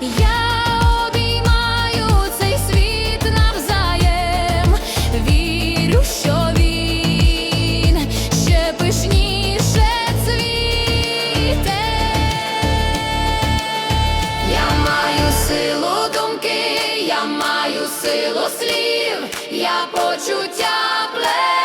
Я обіймаю цей світ навзаєм, вірю, що він ще пишніше цвіте. Я маю силу думки, я маю силу слів, я почуття пле.